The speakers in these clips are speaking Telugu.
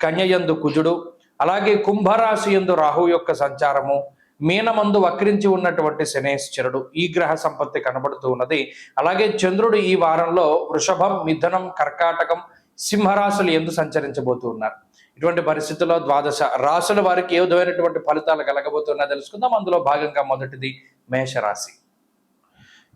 కన్యయందు కుజుడు అలాగే కుంభరాశి యందు రాహు యొక్క సంచారము మీనమందు వక్రించి ఉన్నటువంటి శనేశ్వరుడు ఈ గ్రహ సంపత్తి కనబడుతూ ఉన్నది. అలాగే చంద్రుడు ఈ వారంలో వృషభం మిథునం కర్కాటకం సింహరాశులు ఎందు సంచరించబోతూ ఉన్నారు. ఇటువంటి పరిస్థితుల్లో ద్వాదశ రాశుల వారికి ఏ విధమైనటువంటి ఫలితాలు కలగబోతున్నా తెలుసుకుందాం. అందులో భాగంగా మొదటిది మేషరాశి.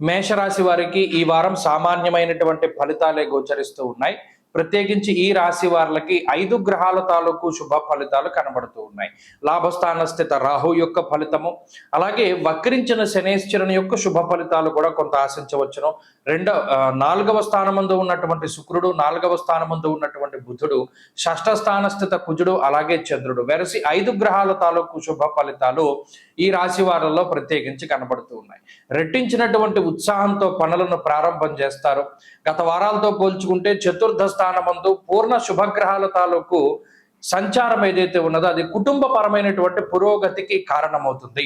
మేషరాశి వారికి ఈ వారం సామాన్యమైనటువంటి ఫలితాలే గోచరిస్తూ ఉన్నాయి. ప్రత్యేకించి ఈ రాశి వారికి ఐదు గ్రహాల తాలూకు శుభ ఫలితాలు కనబడుతూ ఉన్నాయి. లాభస్థాన స్థిత రాహు యొక్క ఫలితము అలాగే వక్రించిన శనేశ్వరుని యొక్క శుభ ఫలితాలు కూడా కొంత ఆశించవచ్చును. రెండో నాలుగవ స్థానమందు ఉన్నటువంటి శుక్రుడు నాలుగవ స్థానమందు ఉన్నటువంటి బుధుడు షష్ఠ స్థాన స్థిత కుజుడు అలాగే చంద్రుడు. వెరసి ఐదు గ్రహాల తాలూకు శుభ ఫలితాలు ఈ రాశి వారిలో ప్రత్యేకించి కనబడుతూ ఉన్నాయి. రెట్టించినటువంటి ఉత్సాహంతో పనులను ప్రారంభం చేస్తారు. గత వారాలతో పోల్చుకుంటే చతుర్దశ స్థానమందు పూర్ణ శుభగ్రహాల తాలూకు సంచారం ఏదైతే ఉన్నదో అది కుటుంబపరమైనటువంటి పురోగతికి కారణమవుతుంది.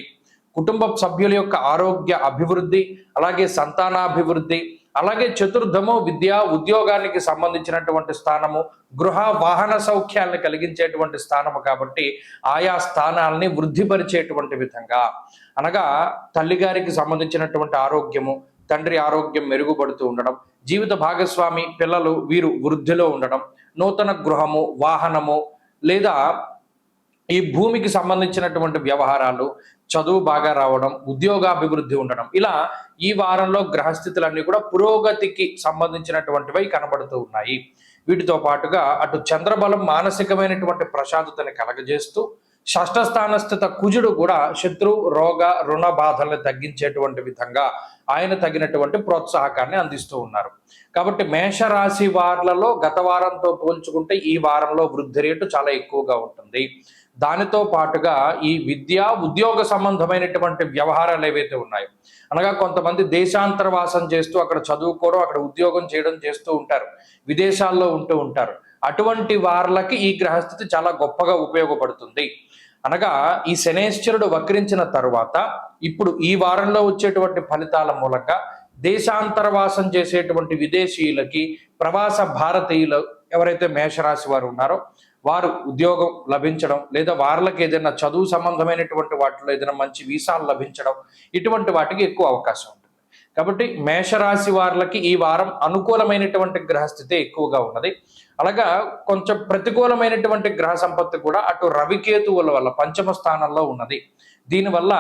కుటుంబ సభ్యుల యొక్క ఆరోగ్య అభివృద్ధి అలాగే సంతానాభివృద్ధి అలాగే చతుర్థము విద్య ఉద్యోగానికి సంబంధించినటువంటి స్థానము గృహ వాహన సౌఖ్యాలను కలిగించేటువంటి స్థానము కాబట్టి ఆయా స్థానాల్ని వృద్ధిపరిచేటువంటి విధంగా. అనగా తల్లిగారికి సంబంధించినటువంటి ఆరోగ్యము తండ్రి ఆరోగ్యం మెరుగుపడుతూ ఉండడం జీవిత భాగస్వామి పిల్లలు వీరు వృద్ధిలో ఉండడం నూతన గృహము వాహనము లేదా ఈ భూమికి సంబంధించినటువంటి వ్యవహారాలు చదువు బాగా రావడం ఉద్యోగాభివృద్ధి ఉండడం ఇలా ఈ వారంలో గ్రహస్థితులన్నీ కూడా పురోగతికి సంబంధించినటువంటివై కనబడుతూ ఉన్నాయి. వీటితో పాటుగా అటు చంద్రబలం మానసికమైనటువంటి ప్రశాంతతని కలగజేస్తూ షష్టస్థానస్థిత కుజుడు కూడా శత్రు రోగ రుణ బాధల్ని తగ్గించేటువంటి విధంగా ఆయన తగినటువంటి ప్రోత్సాహకాన్ని అందిస్తూ ఉన్నారు. కాబట్టి మేషరాశి వార్లలో గత వారంతో పోల్చుకుంటే ఈ వారంలో వృద్ధి రేటు చాలా ఎక్కువగా ఉంటుంది. దానితో పాటుగా ఈ విద్య ఉద్యోగ సంబంధమైనటువంటి వ్యవహారాలు ఏవైతే ఉన్నాయో అనగా కొంతమంది దేశాంతరవాసం చేస్తూ అక్కడ చదువుకోవడం అక్కడ ఉద్యోగం చేయడం చేస్తూ ఉంటారు. విదేశాల్లో ఉంటూ ఉంటారు. అటువంటి వార్లకి ఈ గ్రహస్థితి చాలా గొప్పగా ఉపయోగపడుతుంది. అనగా ఈ శనేశ్వరుడు వక్రించిన తరువాత ఇప్పుడు ఈ వారంలో వచ్చేటువంటి ఫలితాల మూలంగా దేశాంతరవాసం చేసేటువంటి విదేశీయులకి ప్రవాస భారతీయులు ఎవరైతే మేషరాశి వారు ఉన్నారో వారు ఉద్యోగం లభించడం లేదా వార్లకు ఏదైనా చదువు సంబంధమైనటువంటి వాటిలో ఏదైనా మంచి వీసాలు లభించడం ఇటువంటి వాటికి ఎక్కువ అవకాశం. ఉంది కాబట్టి మేషరాశి వారికి ఈ వారం అనుకూలమైనటువంటి గ్రహస్థితి ఎక్కువగా ఉన్నది. అలాగా కొంచెం ప్రతికూలమైనటువంటి గ్రహ సంపత్తి కూడా అటు రవికేతువుల వల్ల పంచమ స్థానంలో ఉన్నది. దీనివల్ల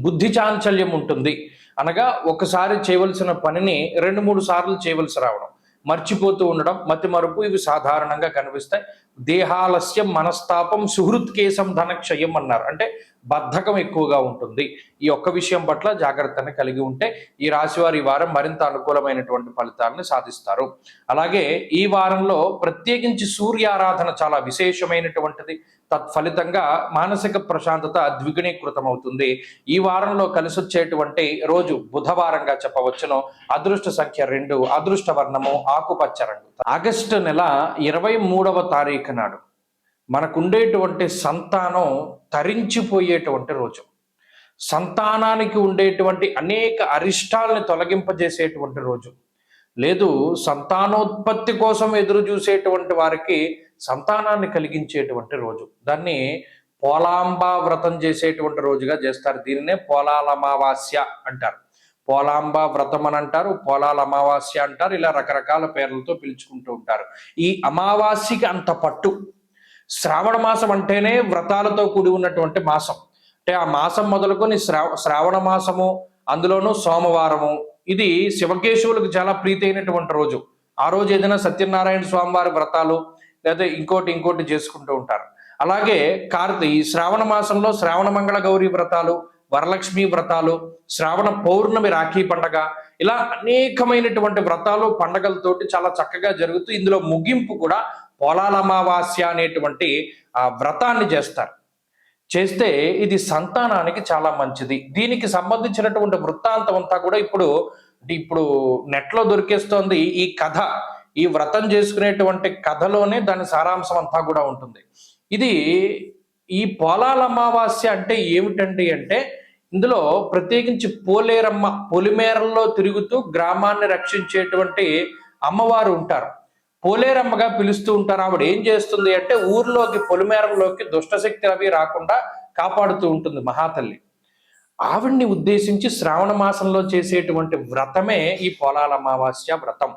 బుద్ధి చాంచల్యం ఉంటుంది. అనగా ఒకసారి చేయవలసిన పనిని రెండు మూడు సార్లు చేయవలసి రావడం. మర్చిపోతూ ఉండడం మతి మరుపు ఇవి సాధారణంగా కనిపిస్తాయి. దేహాలస్యం మనస్తాపం సుహృత్కేశం ధనక్షయం అన్నారు. అంటే బద్ధకం ఎక్కువగా ఉంటుంది. ఈ ఒక్క విషయం పట్ల జాగ్రత్తను కలిగి ఉంటే ఈ రాశి వారి ఈ వారం మరింత అనుకూలమైనటువంటి ఫలితాలను సాధిస్తారు. అలాగే ఈ వారంలో ప్రత్యేకించి సూర్యారాధన చాలా విశేషమైనటువంటిది. తత్ఫలితంగా మానసిక ప్రశాంతత ద్విగుణీకృతం అవుతుంది ఈ వారంలో కలిసి వచ్చేటువంటి రోజు బుధవారంగా చెప్పవచ్చును. అదృష్ట సంఖ్య రెండు అదృష్ట వర్ణము ఆకుపచ్చ రంగు. ఆగస్టు నెల ఇరవై మూడవ తారీఖు నాడు మనకుండేటువంటి సంతానం తరించిపోయేటువంటి రోజు. సంతానానికి ఉండేటువంటి అనేక అరిష్టాలని తొలగింపజేసేటువంటి రోజు. లేదు సంతానోత్పత్తి కోసం ఎదురు చూసేటువంటి వారికి సంతానాన్ని కలిగించేటువంటి రోజు. దాన్ని పోలాంబా వ్రతం చేసేటువంటి రోజుగా చేస్తారు. దీనినే పోలాల అమావాస్య అంటారు. పోలాంబ వ్రతం అని అంటారు పోలాల అమావాస్య అంటారు ఇలా రకరకాల పేర్లతో పిలుచుకుంటూ ఉంటారు. ఈ అమావాస్యకి అంత పట్టు. శ్రావణ మాసం అంటేనే వ్రతాలతో కూడి ఉన్నటువంటి మాసం. అంటే ఆ మాసం మొదలుకొని శ్రావ శ్రావణ మాసము అందులోనూ సోమవారము. ఇది శివకేశవులకు చాలా ప్రీతి అయినటువంటి రోజు. ఆ రోజు ఏదైనా సత్యనారాయణ స్వామివారి వ్రతాలు లేదా ఇంకోటి ఇంకోటి చేసుకుంటూ ఉంటారు. అలాగే కార్తీ ఈ శ్రావణ మాసంలో శ్రావణ మంగళ గౌరీ వ్రతాలు వరలక్ష్మి వ్రతాలు శ్రావణ పౌర్ణమి రాఖీ పండగ ఇలా అనేకమైనటువంటి వ్రతాలు పండగలతోటి చాలా చక్కగా జరుగుతూ ఇందులో ముగింపు కూడా పొలాల అమావాస్య అనేటువంటి ఆ వ్రతాన్ని చేస్తారు. చేస్తే ఇది సంతానానికి చాలా మంచిది. దీనికి సంబంధించినటువంటి వృత్తాంతం అంతా కూడా ఇప్పుడు ఇప్పుడు నెట్లో దొరికేస్తోంది ఈ కథ. ఈ వ్రతం చేసుకునేటువంటి కథలోనే దాని సారాంశం అంతా కూడా ఉంటుంది. ఇది ఈ పొలాల అమావాస్య అంటే ఏమిటండి అంటే ఇందులో ప్రత్యేకించి పోలేరమ్మ పొలిమేరల్లో తిరుగుతూ గ్రామాన్ని రక్షించేటువంటి అమ్మవారు ఉంటారు. పోలేరమ్మగా పిలుస్తూ ఉంటారు. ఆవిడ ఏం చేస్తుంది అంటే ఊర్లోకి పొలిమేరంలోకి దుష్టశక్తి అవి రాకుండా కాపాడుతూ ఉంటుంది మహాతల్లి. ఆవిడ్ని ఉద్దేశించి శ్రావణ మాసంలో చేసేటువంటి వ్రతమే ఈ పోలాల అమావాస్య వ్రతం.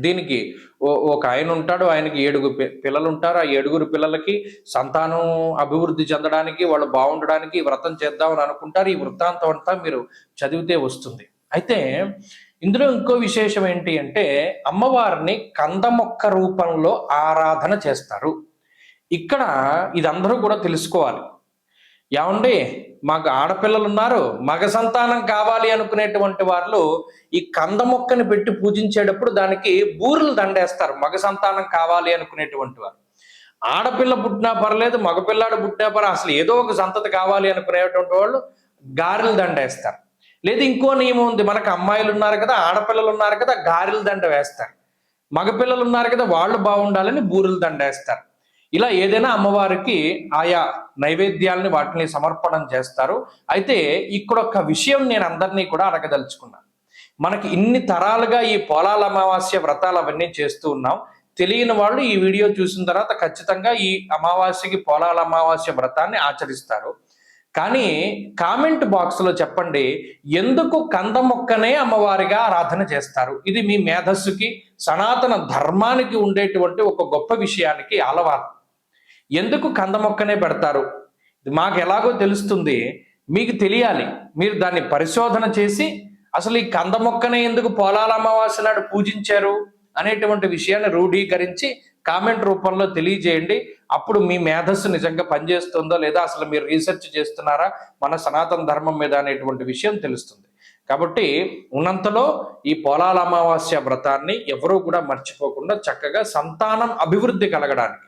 దీనికి ఓ- ఒక ఆయన ఉంటాడు ఆయనకి ఏడుగురు పిల్లలు ఉంటారు ఆ ఏడుగురు పిల్లలకి సంతానం అభివృద్ధి చెందడానికి వాళ్ళు బాగుండడానికి వ్రతం చేద్దామని అనుకుంటారు. ఈ వృత్తాంతం అంతా మీరు చదివితే వస్తుంది. అయితే ఇందులో ఇంకో విశేషం ఏంటి అంటే అమ్మవారిని కందమొక్క రూపంలో ఆరాధన చేస్తారు. ఇక్కడ ఇదందరూ కూడా తెలుసుకోవాలి. ఏమండి? మాకు ఆడపిల్లలు ఉన్నారు మగ సంతానం కావాలి అనుకునేటువంటి వాళ్ళు ఈ కంద మొక్కని పెట్టి పూజించేటప్పుడు దానికి బూరెలు దండేస్తారు మగ సంతానం కావాలి అనుకునేటువంటి వారు ఆడపిల్ల పుట్టినా పర్లేదు మగపిల్లాడు పుట్టినా పర్లేదు అసలు ఏదో ఒక సంతతి కావాలి అనుకునేటువంటి వాళ్ళు గారెలు దండేస్తారు. లేదు ఇంకో నియమం ఉంది మనకు అమ్మాయిలు ఉన్నారు కదా ఆడపిల్లలు ఉన్నారు కదా గారెల దండ వేస్తారు. మగపిల్లలు ఉన్నారు కదా వాళ్ళు బాగుండాలని బూరెలు దండేస్తారు. ఇలా ఏదైనా అమ్మవారికి ఆయా నైవేద్యాలని వాటిని సమర్పణం చేస్తారు. అయితే ఇక్కడ ఒక విషయం నేను అందరినీ కూడా అడగదలుచుకున్నాను మనకి ఇన్ని తరాలుగా ఈ పొలాల అమావాస్య వ్రతాలు అవన్నీ చేస్తూ ఉన్నాం. తెలియని వాళ్ళు ఈ వీడియో చూసిన తర్వాత ఖచ్చితంగా ఈ అమావాస్యకి పొలాల అమావాస్య వ్రతాన్ని ఆచరిస్తారు. కానీ కామెంట్ బాక్స్లో చెప్పండి ఎందుకు కంద మొక్కనే అమ్మవారిగా ఆరాధన చేస్తారు? ఇది మీ మేధస్సుకి సనాతన ధర్మానికి ఉండేటువంటి ఒక గొప్ప విషయానికి అలవాటు. ఎందుకు కంద మొక్కనే పెడతారు మాకు ఎలాగో తెలుస్తుంది. మీకు తెలియాలి. మీరు దాన్ని పరిశోధన చేసి అసలు ఈ కంద మొక్కనే ఎందుకు పోలాల అమావాస్య నాడు పూజించారు అనేటువంటి విషయాన్ని రూఢీకరించి కామెంట్ రూపంలో తెలియజేయండి. అప్పుడు మీ మేధస్సు నిజంగా పనిచేస్తుందో లేదా అసలు మీరు రీసెర్చ్ చేస్తున్నారా? మన సనాతన ధర్మం మీద అనేటువంటి విషయం తెలుస్తుంది. కాబట్టి ఉన్నంతలో ఈ పోలాల అమావాస్య వ్రతాన్ని ఎవరూ కూడా మర్చిపోకుండా చక్కగా సంతానం అభివృద్ధి కలగడానికి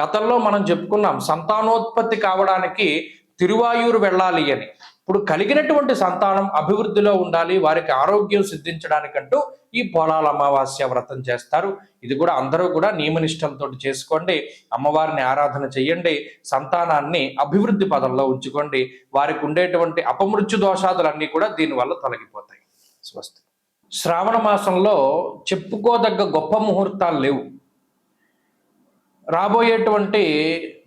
గతంలో మనం చెప్పుకున్నాం సంతానోత్పత్తి కావడానికి తిరువాయూరు వెళ్ళాలి అని. ఇప్పుడు కలిగినటువంటి సంతానం అభివృద్ధిలో ఉండాలి వారికి ఆరోగ్యం సిద్ధించడానికంటూ ఈ పొలాల అమావాస్య వ్రతం చేస్తారు. ఇది కూడా అందరూ కూడా నియమనిష్టలతో చేసుకోండి అమ్మవారిని ఆరాధన చేయండి సంతానాన్ని అభివృద్ధి పదంలో ఉంచుకోండి వారికి ఉండేటువంటి అపమృత్యు దోషాదులన్నీ కూడా దీనివల్ల తొలగిపోతాయి. స్వస్తి. శ్రావణ మాసంలో చెప్పుకోదగ్గ గొప్ప ముహూర్తాలు లేవు. రాబోయేటువంటి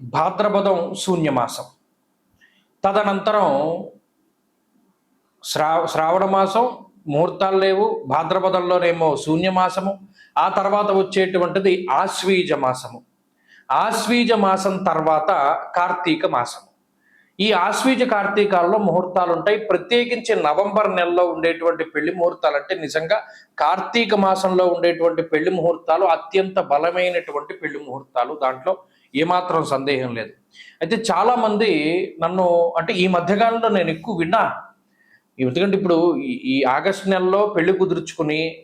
భాద్రపదం శూన్యమాసం. తదనంతరం శ్రా శ్రావణ మాసం ముహూర్తాలు లేవు భాద్రపదంలోనేమో శూన్యమాసము ఆ తర్వాత వచ్చేటువంటిది ఆశ్వీజ మాసము. ఆశ్వీజ మాసం తర్వాత కార్తీక మాసము. ఈ ఆశ్వీజ కార్తీకాల్లో ముహూర్తాలు ఉంటాయి ప్రత్యేకించి నవంబర్ నెలలో ఉండేటువంటి పెళ్ళి ముహూర్తాలు అంటే నిజంగా కార్తీక మాసంలో ఉండేటువంటి పెళ్ళి ముహూర్తాలు అత్యంత బలమైనటువంటి పెళ్ళి ముహూర్తాలు. దాంట్లో ఏమాత్రం సందేహం లేదు. అయితే చాలా మంది నన్ను అంటే ఈ మధ్యకాలంలో నేను ఎక్కువ విన్నా. ఎందుకంటే ఇప్పుడు ఈ- ఆగస్టు ఆగస్ట్ నెలలో పెళ్ళి కుదుర్చుకుని